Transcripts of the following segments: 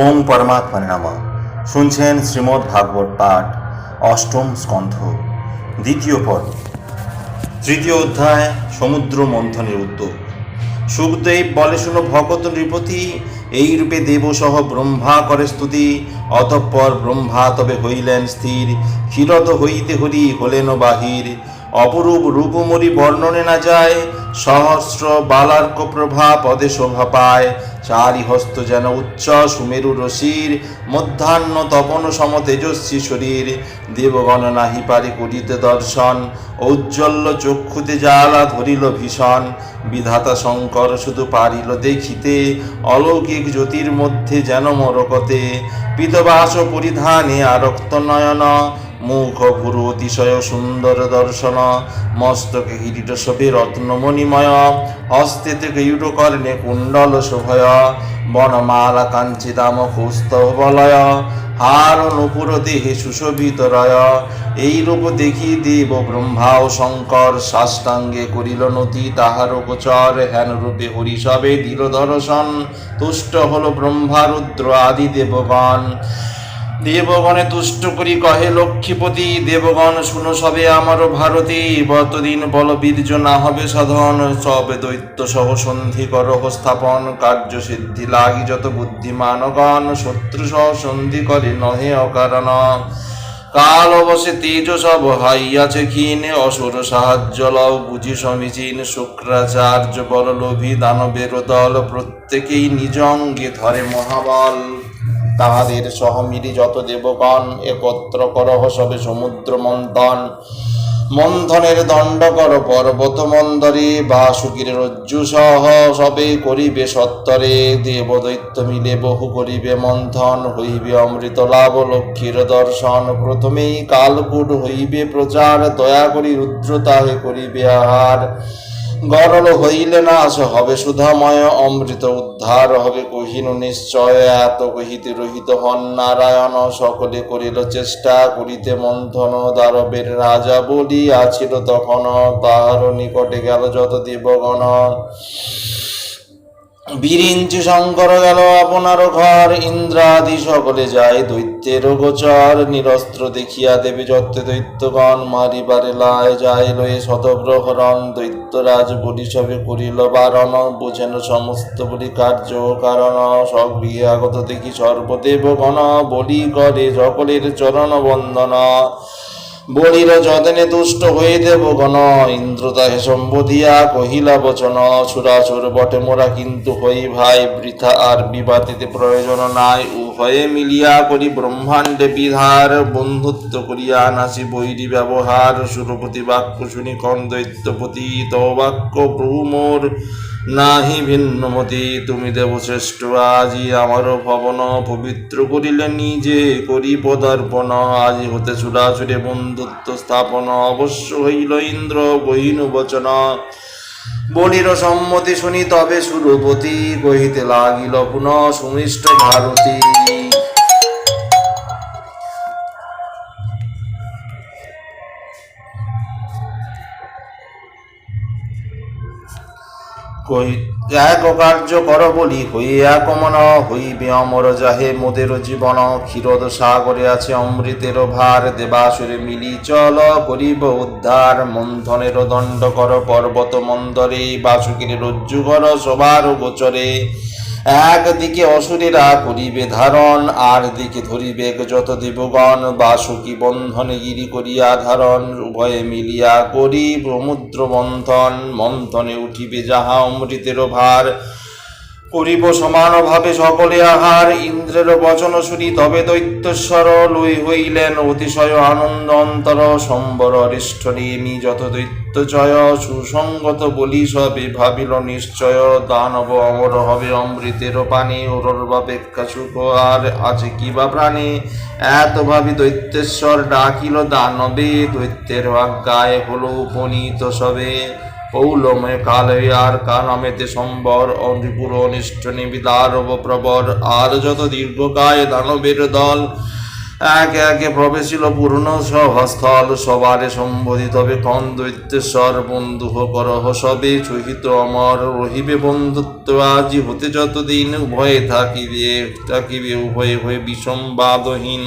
ওম পরমাত্মার নাম। শুনছেন শ্রীমদ্ ভাগবত পাঠ, অষ্টম স্কন্ধ, দ্বিতীয় পর্ব তৃতীয় অধ্যায়, সমুদ্র মন্থনের উদ্যোগ। সুখদেব বলে শুনো ভগত নৃপতি, এই রূপে দেবসহ ব্রহ্মা করে স্তুতি। অতঃপর ব্রহ্মা তবে হইলেন স্থির ক্ষীরত হইতে হরি হলেন বাহির। অপরূপ রূপমরি বর্ণনে না যায়, সহস্র বালার্ক প্রভা পদে শোভা পায়। চারি হস্ত যেন উচ্চ সুমেরু রশির মধ্যাহ্ন তপন সম তেজস্বী শরীর। দেবগণ নাহি পারে করিতে দর্শন, ঔজ্জ্বল্য চক্ষুতে জ্বালা ধরিল ভীষণ। বিধাতা শঙ্কর শুধু পারিল দেখিতে, অলৌকিক জ্যোতির মধ্যে যেন মরকতে। পিতবাস পরিধানে আরক্ত নয়ন মুখ ভুরু অতিশয় সুন্দর দর্শন, মস্তকে কিরীট শোভে রত্নমণিময়, হস্তে থেকে কর্ণে কুণ্ডল শোভয়, বনমালা কাঞ্চিদাম কৌস্তভ বলয় হার নুপুর দেহে সুশোভিত রয় এই রূপ দেখি দেব ব্রহ্মা ও শঙ্কর সাষ্টাঙ্গে করিল নতি, তাহার গোচর হেন রূপে হরিসবে দিল দর্শন, তুষ্ট হল ব্রহ্মা, রুদ্র আদি দেবগণ। দেবগণে তুষ্ট করি কহে লক্ষ্মীপতি, দেবগণ শুনো সবে আমার ভারতী, বতদিন বল বীর্য না হবে সাধন, সবে দৈত্য সহ সন্ধি কর স্থাপন কার্য সিদ্ধি লাগি যত বুদ্ধিমানগণ, শত্রু সহ সন্ধি করে নহে অকারণ। কাল অবশ্যে তেজ সব হাইয়াছে ক্ষীণ, অসুর সাহায্য লও বুঝি সমীচীন, শুক্রাচার্য বল লোভী দানবের দল, প্রত্যেকেই নিজ অঙ্গে ধরে মহাবল। তাহাদের সহমিলি যত দেবগণ একত্র করহ সবে সমুদ্র মন্থন মন্থনের দণ্ড কর পর্বত মন্দরে বাসুকীর রজ্জু সহ সবে করিবে সত্তরে। দেব দৈত্য মিলে বহু করিবে মন্থন, হইবে অমৃত লাভ, লক্ষ্মীর দর্শন। প্রথমেই কালকুট হইবে প্রচার দয়া করি রুদ্রতাহে করিবে আহার। গরল হইলে না আস, হবে সুধাময় অমৃত উদ্ধার। হবে কহিন নিশ্চয়, এত কহিতে রহিত হন নারায়ণ। সকলে করিল চেষ্টা, করিতে মন্থন দারবের রাজা বলি আছিল তখন। তাহার নিকটে গেল যত দেবগণ। বিরিঞ্চি শঙ্কর গেল আপনার ঘর, ইন্দ্রাদি সকলে যায় দৈত্যের গোচর। নিরস্ত্র দেখিয়া দেবী যত্তে দৈত্যগণ মারিবারে লায় যায় লয়ে শতগ্রহরণ দৈত্যরাজ বলি সবে করিল বারণ, বুঝেন সমস্ত বলি কার্য কারণ। সগৃহে আগত দেখি সর্বদেবগণ বলি করে সকলের চরণ বন্দনা। বলির যতনে তুষ্ট হয়ে দেব গণ, ইন্দ্র তাহে সম্বোধিয়া কহিলা, বচন, সুরাসুর বটে মোরা কিন্তু হই ভাই, বৃথা আর বিবাদিতে প্রয়োজন নাই। উভয়ে মিলিয়া করি ব্রহ্মাণ্ডে বিধার, বন্ধুত্ব করিয়া নাসি বৈরী ব্যবহার। সুরপতি বাক্য শুনি কন দৈত্যপতি বাক্য প্রভু মোর নাহি ভিন্নমতি, তুমি দেবশ্রেষ্ঠ, আজি আমার ভবন পবিত্র করিলে নিজে করি পদার্পণ। আজি হতে ছুটাছুটে বন্ধুত্ব স্থাপন, অবশ্য হইল ইন্দ্র বহিনু বচন। বলির সম্মতি শুনি তবে সুরপতি, কহিতে লাগিল, পুনঃ সুমিষ্ট ভারতী। কার্য কর বলি হইয়া কমন হইবে অমর যাহে মোদের জীবন। ক্ষীরদ সাগরে আছে অমৃতের ভার, দেবাসুরে মিলি চল করিব উদ্ধার। মন্থনের দণ্ড কর পর্বত মন্দরে বাসুকের রজ্জু কর সবার গোচরে। একদিকে অসুরেরা করিবে ধারণ আর দিকে ধরিবে যত দেবগণ। বাসুকি বন্ধনে গিরি করিয়া ধারণ, উভয়ে মিলিয়া করি প্রমুদ্র মন্থন মন্থনে উঠিবে যাহা অমৃতের ভার। করিব সমানভাবে সকলে আহার, ইন্দ্রের বচন শুনি তবে দৈত্যস্বর লই হইলেন অতিশয় আনন্দ অন্তর, সম্বর অরিষ্ঠ নিয়ে যত দৈত্যচয় সুসঙ্গত বলি সবে ভাবিল নিশ্চয়, দানব অমর হবে অমৃতের পানি অরর্বাপেক্ষা সুখ আর আছে কি বা প্রাণী? এত ভাবি দৈত্যেশ্বর ডাকিল, দানবে দৈত্যের আজ্ঞায় হলো উপনীত সবে। পৌলমে কালে আর কানামেতে সম্বর অরিপুর অনিষ্ট নিবিদার প্রবর। আর যত দীর্ঘকায় দানবের দল একে একে প্রবেশিল পূর্ণ সভাস্থল, সবারে সম্বোধিত হবে কন দৈত্যেশ্বর বন্ধু করহ সবে, সহিত অমর রহিবে বন্ধুত্ব আজি হতে যতদিন, উভয়ে থাকিবে থাকিবে উভয়ে হয়ে বিষমবাদহীন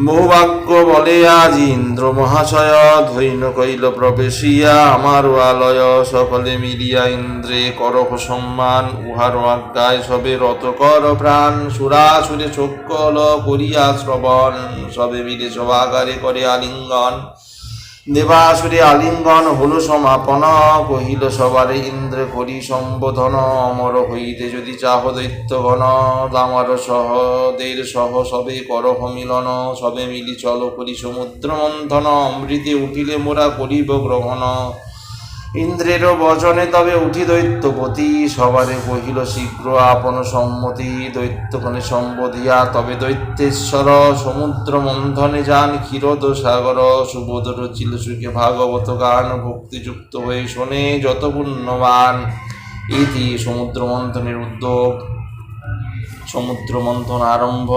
বহুবাক্য বলে, আজ ইন্দ্র মহাশয় ধৈন্য কইল প্রবেশিয়া, আমার আলয় সকলে মিলিয়া ইন্দ্রে করহ সম্মান, উহার আজ্ঞায় সবে রত কর প্রাণ, সুরাসুরে চক্ষল করিয়া শ্রবণ, সবে মিলে সভাগারে করে আলিঙ্গন। দেবাসুরে আলিঙ্গন হল সমাপন, কহিল, সবারে ইন্দ্র করি সম্বোধন, অমর হইতে যদি চাহ দৈত্যগণ দামার সহদের সহ সবে করহ মিলন, সবে মিলি চল করি সমুদ্র মন্থন অমৃতে উঠিলে মোরা করিব গ্রহণ। ইন্দ্রের বচনে তবে উঠি দৈত্যপতি। সবারে কহিল, শীঘ্র আপন সম্মতি। দৈত্যগণে সম্বোধিয়া তবে দৈত্যেশ্বর। সমুদ্র মন্থনে যান ক্ষীরদ সাগর সুবোধ রচিল সুখে ভাগবত গান ভক্তিযুক্ত হয়ে শোনে যত পুণ্যবান। ইতি সমুদ্র মন্থনের উদ্যোগ। সমুদ্র মন্থন আরম্ভ।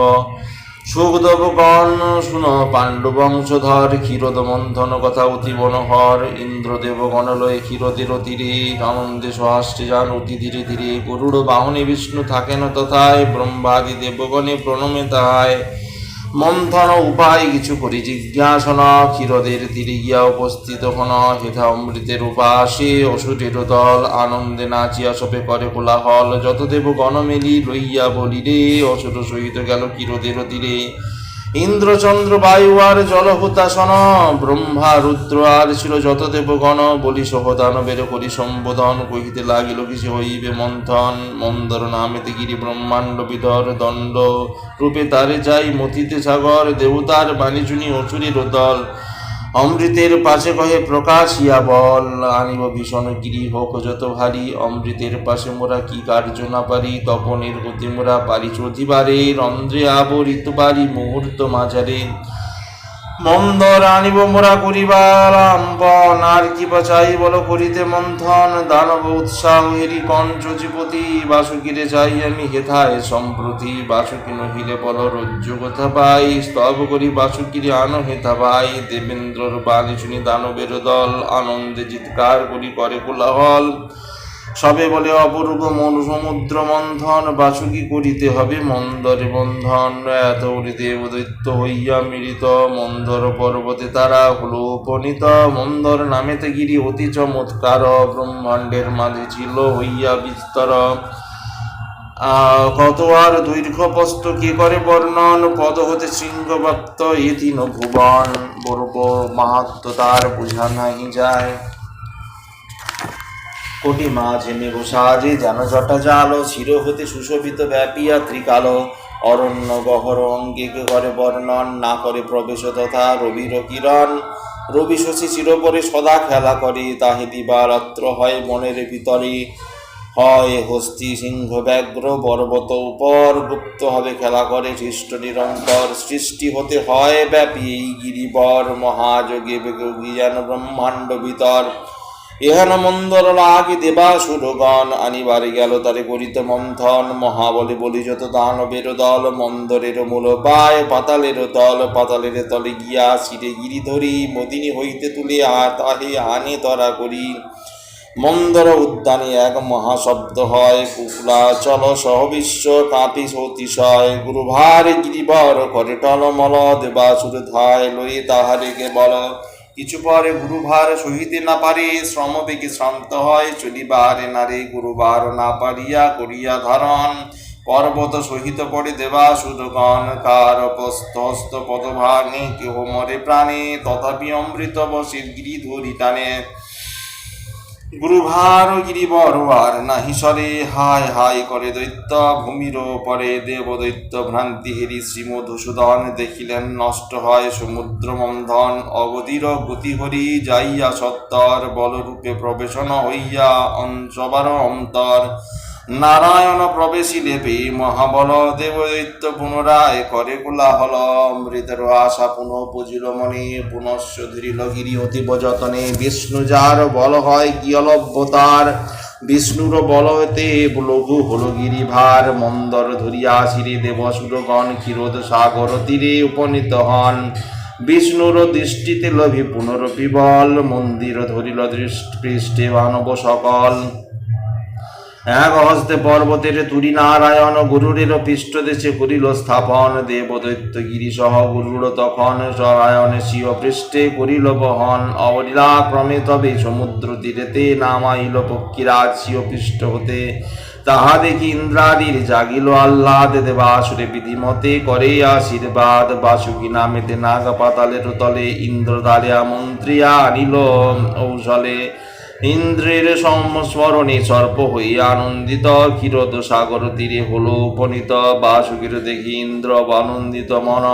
সুখদেবগণ, শুন পাণ্ডু বংশধর ক্ষীরদ মন্থন কথা অতি বনহর ইন্দ্রদেবগণ লয়ে ক্ষীরদের তীরে আনন্দে সহাস্যে যান অতি ধীরে ধীরে। গরুড় বাহনে বিষ্ণু থাকেন তথায়, ব্রহ্মাদি দেবগণে প্রণমে তাহায়। মন্থন উপায় কিছু করি। জিজ্ঞাসনা ক্ষীরদের তীরে গিয়া উপস্থিত হন। হেথা অমৃতের উপাসে অসুরের দল আনন্দে নাচিয়া সবে করে কোলাহল। যত দেব গণমেলি লইয়া বলি রে অসুর সহিত গেল ক্ষীরদের তীরে ইন্দ্রচন্দ্র বায়ু আর জলহুতাসন ব্রহ্মা রুদ্র আর ছিল যত দেবগণ বলি সহদান বের করি সম্বোধন, কহিতে লাগিল কিছু হইবে মন্থন, মন্দর নামেতে গিরি ব্রহ্মাণ্ড বিধর দণ্ড, রূপে তারে যাই মতিতে সাগর দেবতার বাণী অচুরি রোদল দল অমৃতের পাশে কহে প্রকাশিয়া বল, আনিব ভীষণ গিরি হোক যত ভারী। অমৃতের পাশে মোরা কি কার্য না পারি, তপনের গতি মোরা পারি চধিবারে রন্ধ্রে আবরিত পারি মুহূর্ত মাঝারে। মন্দর আনিব মোরা করিবার আম্পন আর কি বাচাই বল করিতে মন্থন, দানব উৎসাহ হেরি কঞ্চজিপতি বাসুকিরে চাই আমি হেথায় সম্প্রতি, বাসুকি নহিলে বল রজ্জু কথা পাই, স্তব করি বাসুকিরে আনো হেথা ভাই দেবেন্দ্রর বাণী শুনি দানবের দল, আনন্দে চিৎকার করি করে কোলাহল। সবে বলে অপরূপ মন সমুদ্র মন্থন বাসুকি করিতে হবে মন্দরে বন্ধন? এত দেব দৈত্য হইয়া মিলিত, মন্দর পর্বতে তারা হলো উপনীত মন্দর নামেতে গিরি অতি চমৎকার, ব্রহ্মাণ্ডের মাঝে ছিল হইয়া বিস্তর। কত আর দৈর্ঘ্য পস্ত কি করে বর্ণন? পদ হতে শৃঙ্গপ্রাপ্ত এ তিন ভুবন বর্ব মাহাত্ম তার বুঝা নাহি যায়। কোটি মাঝে মেঘ সাজে যেন জটা জালো চির হতে সুশোভিত ব্যাপিয়া, ত্রিকালো, অরণ্য গহর অঙ্গিকে করে বর্ণন, না করে প্রবেশ তথা রবির কিরণ। রবি শশী চিরপরে সদা খেলা করে, তাহে দিবারাত্র হয় মনের ভিতরে হয় হস্তি সিংহ ব্যাঘ্র পর্বত উপর, গুপ্ত হবে খেলা করে সৃষ্ট নিরন্তর। সৃষ্টি হতে হয় ব্যাপী এই গিরিবর, মহাযোগে বেগী যেন ব্রহ্মাণ্ড ভিতর। এহেন মন্দর লাগি দেবা সুরগণ আনিবারে গেল তারে করিতে মন্থন। মহাবলে বলি যত দানবের দল, মন্দরের মূল পায়, পাতালের দল, পাতালের তলে গিয়া শিরে গিরি ধরি, মদিনী হইতে তুলে তাহে আনে তরা করি। মন্দর উদ্যানে এক মহাশব্দ হয়, কুকুলা চল সহবিশ্ব কাঁপি অতিশয়। গুরুভার গিরিবর করে টল টলমল দেবাসুর ধায় লই তাহারে কে বল কিছু পরে গুরুভার সহিতে না পারে শ্রম বেগে শ্রান্ত হয়, চলিবারে নারে গুরুবার না পারিয়া করিয়া ধারণ। পর্বত সহিত পড়ে দেবা সুরগণ কার হস্ত পদভাগে কেহ মরে প্রাণে, তথাপি অমৃত বসে গিরি ধরি টানে। গুরুভার গিরিবর আর নাহি সরে। হায় হায় করে দৈত্য ভূমির পরে দেব দৈত্য ভ্রান্তি হেরি শ্রী মধুসূদন দেখিলেন নষ্ট হয় সমুদ্র মন্ধন অবধির গতি হরি যাইয়া সত্তর, বলরূপে প্রবেশন হইয়া অঞ্চবার অন্তর। নারায়ণ প্রবেশিলে পে মহাবল দেবদৈত্য পুনরায় করে কোলাহল, অমৃতের আশা পুনঃ পুজিল মনে পুনশ্চ ধরিল গিরি অতীব যতনে বিষ্ণু যার বল হয় কি অলভ্যতার বিষ্ণুর বল হতে লঘু হল গিরিভার মন্দর ধরিয়া শিরে দেবসুরগণ ক্ষীরোদ সাগর তীরে উপনীত হন। বিষ্ণুর দৃষ্টিতে লোভী পুনরপি বল মন্দির ধরিল দৃষ্টি পৃষ্ঠে মানব সকল। এক হস্তে পর্বতের তুরি নারায়ণ গুরুরের পৃষ্ঠদেশে করিল স্থাপন। দেবদৈত্য গিরি সহ গুরুর তখন সরায়ণ শিব পৃষ্ঠে করিল বহন। অবলীলা ক্রমে তবে সমুদ্র তীরেতে নামাইল পক্ষীরাজ শিব পৃষ্ঠ হতে। তাহা দেখি ইন্দ্রাদির জাগিল আহ্লাদ। দেবাসুরে বিধিমতে করে আশীর্বাদ। বাসুকি নামেতে নাগ পাতালের তলে ইন্দ্র দ্বারিয়া মন্ত্রিয়া আনিল ঔষলে ইন্দ্রের সমস্মরণে সর্প হইয়া আনন্দিত ক্ষীরদ সাগর তীরে হল উপনীত। বাসুকির দেখি ইন্দ্র আনন্দিত মন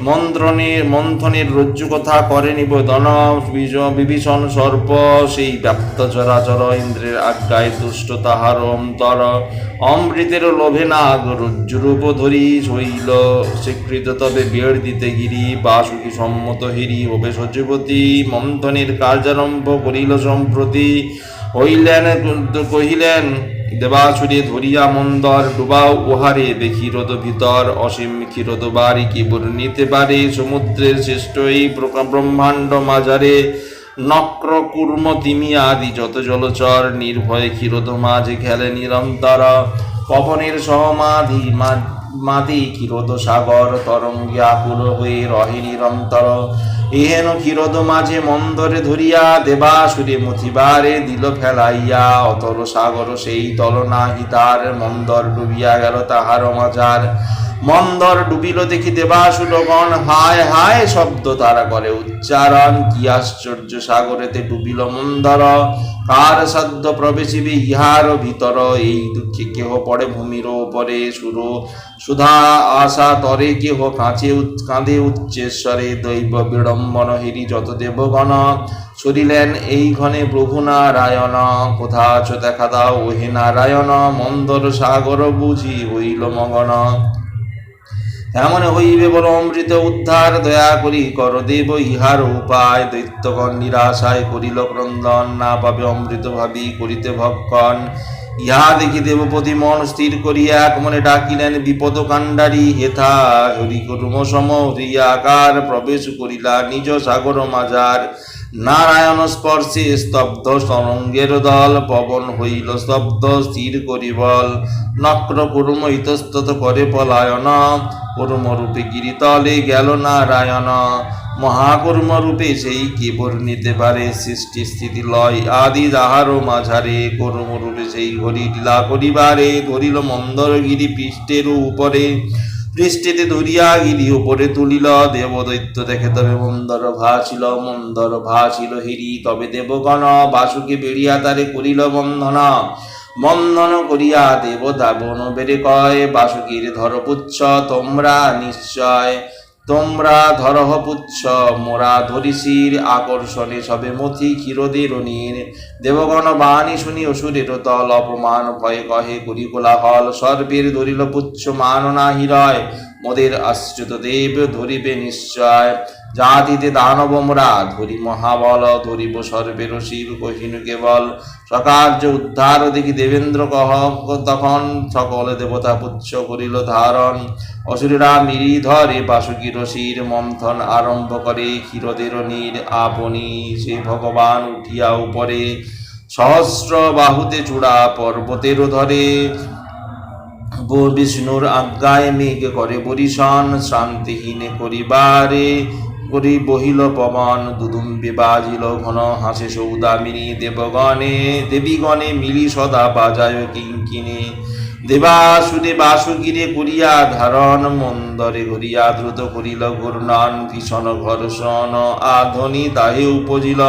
মন্ত্রণের মন্থনের রজ্জু কথা করে নিবেদন, বিজ- বিভীষণ সর্প, সেই ব্যাপ্ত চরাচর ইন্দ্রের আজ্ঞায় দুষ্ট তাহার অন্তর। অমৃতের লোভে নাগ রজ্জুরূপ ধরি হইল স্বীকৃত তবে বেড় দিতে গিরি, বাসুকি সম্মত হিরি, হবে সচিবতী মন্থনের কার্যারম্ভ করিল সম্প্রতি। হইলেন কহিলেন দেবাসুরে ধরিয়া মন্দর ডুবাও ওহারে দেখি রোদ ভিতর অসীম ক্ষীরোদ বাড়ি কি বর্ণিতে পারে সমুদ্রের শ্রেষ্ঠ এই ব্রহ্মাণ্ড মাঝারে নক্র কুর্ম তিমি আদি যত জলচর, নির্ভয়ে ক্ষীরোদ মাঝে খেলে নিরন্তর। পবনের সহমাধি মা- মাদি ক্ষীরোদ সাগর তরঙ্গে আকুল হয়ে রহে নিরন্তর। এহেন ক্ষীরোদ মাঝে মন্দরে ধরিয়া দেবাসুরে মথিবারে দিল ফেলাইয়া অতল সাগর সেই তল নাহি তার, মন্দর ডুবিয়া গেল তাহার মাঝার। মন্দর ডুবিল দেখি দেবাসুরগণ, হায় হায় শব্দ তারা করে উচ্চারণ, কি আশ্চর্য সাগরেতে ডুবিল মন্দর। কার সাধ্য প্রবেশিবে ইহার ভিতর, এই দুঃখে কেহ পড়ে ভূমির ওপরে সুর। সুধা আশা তরে কেহ কাঁচে কাঁদে উচ্চেশ্বরে দৈব বিড়ম্বন হেরি যত দেবগণ। সরিলেন এই ঘনে প্রভু নারায়ণ। কোথা আছো দেখা দাও ওহে নারায়ণ, মন্দর সাগর বুঝি হইল মগন। এমন হইবে বল অমৃত উদ্ধার, দয়া করি কর দেব ইহার উপায়। দৈত্যগণ নিরাশায় করিল ক্রন্দন, না পাবে অমৃত ভাবি করিতে ভক্ষণ। ইহা দেখি দেবপতি মন স্থির করিয়া এক মনে ডাকিলেন বিপদ কাণ্ডারি হেথা হরি সম হইয়া আকার প্রবেশ করিলা নিজ সাগর মাজার নারায়ণ স্পর্শে স্তব্ধ সরঙ্গের দল, পবন হইল স্তব্ধ, স্থির করিবল। নক্র কুর্ম ইতস্তত করে পলায়ন কুর্ম রূপে গিরিতলে গেল নারায়ণ। মহাকুর্ম রূপে সেই কি বর্ণিতে পারে, সৃষ্টি স্থিতি লয় আদি যাহারও মাঝারে। কর্ম রূপে সেই হরি লীলা করিবারে, ধরিল মন্দর গিরি পৃষ্ঠের উপরে। পৃষ্ঠেতে ধরিয়া গিরি, উপরে তুলিল, দেবদৈত্য দেখে তবে মন্দর ভাসিল মন্দর ভাসিল হিরি। তবে দেবগণ বাসুকে বেরিয়া তারে করিল বন্ধন বন্ধন করিয়া দেব দাবন বেড়ে কয়, বাসুকীর ধর পুচ্ছ তোমরা নিশ্চয় তোমরা ধরহ পুচ্ছ, মোরা ধরিসির আকর্ষণে সবে মথি ক্ষীরদে রনির দেবগণ বাণী শুনি অসুরের তল, অপমান ভয়ে কহে, করি কোলাহল, সর্বের ধরিল পুচ্ছ, মান না হিরয় মোদের আশ্রিত দেব ধরিবে নিশ্চয়। জাতিতে দানবমরা, ধরি মহাবল, ধরিব সর্বের শিব কহিনু কেবল। সকার্য উদ্ধার দেখি দেবেন্দ্র কহ, তখন সকল দেবতা পুচ্ছ করিল ধারণ। অসুরেরা মিরি ধরে বাসুকি রশির মন্থন আরম্ভ করে, ক্ষীরদের নীর আপনি সে ভগবান উঠিয়া উপরে। সহস্র বাহুতে চূড়া পর্বতের ধরে। বিষ্ণুর আজ্ঞায় মেঘ করে বরিশন শান্তিহীন করিবারে। করি বহিল পবন, দুদুম্বি বাজিল ঘন হাসে সৌদামিনী দেবগণে। দেবীগণে মিলি সদা বাজায় কিঙ্কিনে দেবাসুরে বাসুগিরে করিয়া ধারণ, মন্দরে ঘুরিয়া দ্রুত করিল ঘূর্ণন, ভীষণ ঘর্ষণ, আধনি দাহে উপজিল।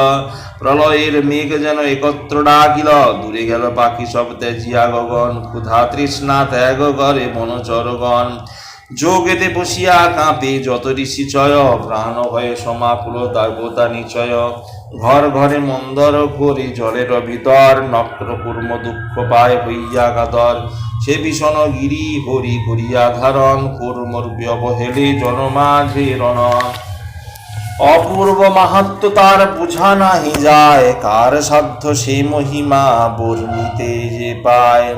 প্রলয়ের মেঘ যেন একত্র ডাকিল, দূরে গেল পাখি সব তেজিয়া গগন, ক্ষুধা তৃষ্ণা ত্যাগ করে বনচরগণ যোগেতে বসিয়া কাঁপে যত ঋষি চয়, প্রাণ ভয়ে সমাকুল দেবতা নিচয়। ঘর ঘরে মন্দর করে জলের ভিতর নক্র কুর্ম দুঃখ পায় হইয়া গাদর। সে ভীষণ গিরি হরি করিয়া ধারণ, কুর্মরূপে অবহেলে জনমাঝে রণ। অপূর্ব মাহাত্ম তার বুঝা নাহি যায়, কার সাধ্য সে মহিমা বর্ণিতে যে পায়।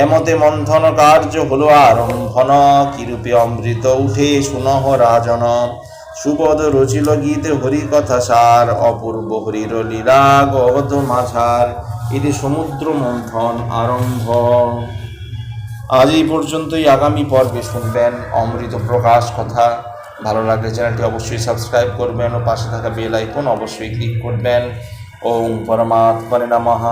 এমতে মন্থন কার্য হলো আরম্ভন, কিরূপে অমৃত উঠে সুনহ রাজন। সুপদ রচিল গীত হরি কথা সার, অপূর্ব হরির লীলা গদ মাঝার, এটি সমুদ্র মন্থন আরম্ভ। আজ এই পর্যন্তই আগামী পর্বে শুনবেন অমৃত প্রকাশ কথা। ভালো লাগলে চ্যানেলটি অবশ্যই সাবস্ক্রাইব করবেন ও পাশে থাকা বেল আইকন অবশ্যই ক্লিক করবেন। ওম পরমাত্মনে নমঃ।